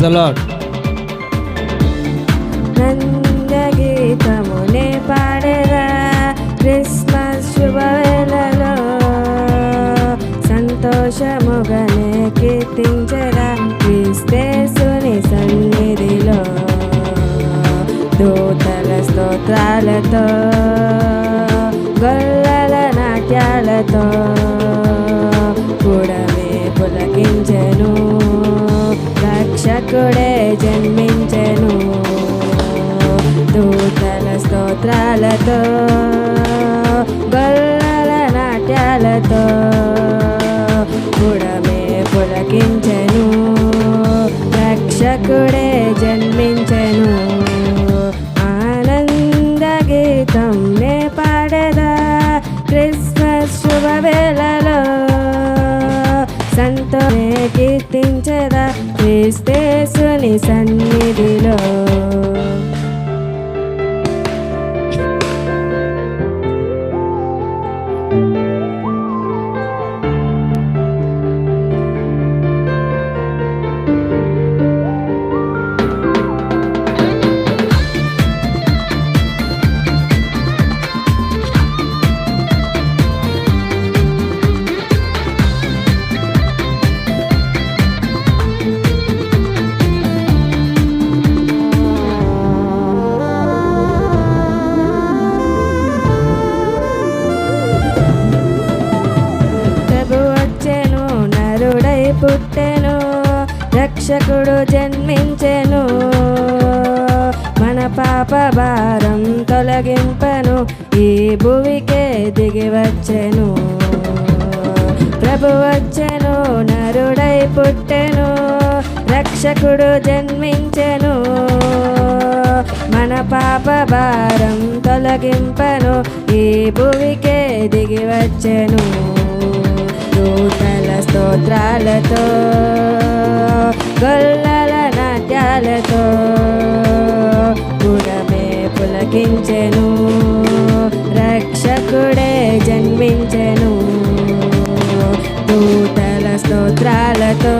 Praise అలాడ్ నందగీతమునే పాడేదా Christmas శుభవేళలో సంతోషముగానే కీర్తించరా క్రిస్తేసుని సన్నిధిలో దూతల స్తోత్రాలతో గొల్లల నాట్యాలతో కూడమే రక్షకుడే జన్మించెను. దూతల స్తోత్రాలతో గొల్లల నాట్యాలతో కూడమే పులకించెను. రక్షకుడే జన్మించెను. ఆనంద గీతం నే పాడదా క్రిస్మస్ శుభవేళలో. సంతోనే కీర్తించదా క్రిస్తేసుని సన్నిధిలో. పుట్టెను రక్షకుడు జన్మించెను. మన పాప భారం తొలగింపను ఈ భువికే దిగి వచ్చెను. ప్రభు వచ్చెను నరుడై పుట్టెను రక్షకుడు జన్మించెను. మన పాప భారం తొలగింపను ఈ భువికే దిగి వచ్చెను. స్తోత్రాలతో గొల్లల నాట్యాలతో గుణమే పులకించెను రక్షకుడే జన్మించెను దూతల స్తోత్రాలతో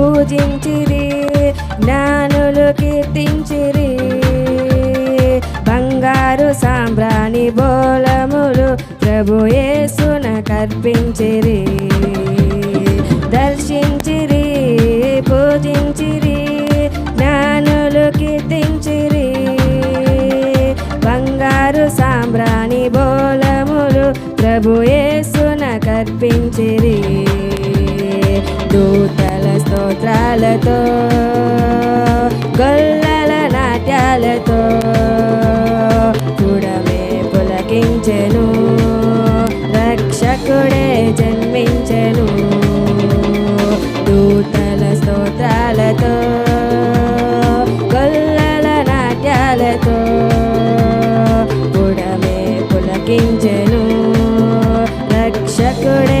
పూజించిరి జ్ఞానులు కీర్తించిరి. బంగారు సాంబ్రాణి బోలములు ప్రభు యేసున కర్పించిరి. దర్శించిరి పూజించిరి జ్ఞానులు కీర్తించిరి. బంగారు సాంబ్రాణి బోలములు ప్రభు యేసున కర్పించిరి. స్తోత్రాలతో గొల్లల నాట్యాలతో కూడమే పులకించెను రక్షకుడే జన్మించెను. దూతల స్తోత్రాలతో గొల్లల నాట్యాలతో కూడమే పులకించెను రక్షకుడే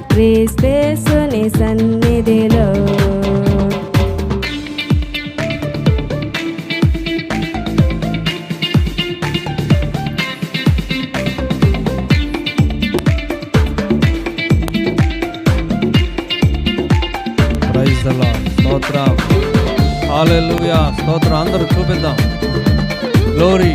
క్రీస్తేసుని సన్నిధిలో. స్తోత్రం స్తోత్రం అందరూ చూపిద్దాం. గ్లోరీ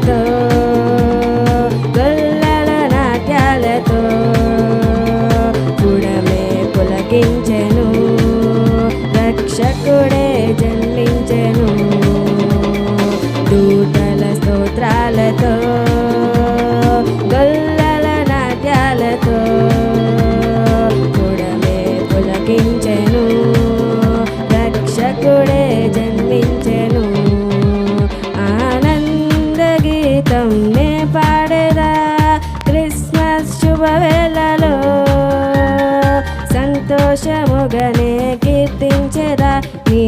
స్తోత్రాలతో కీర్తించెదా నీ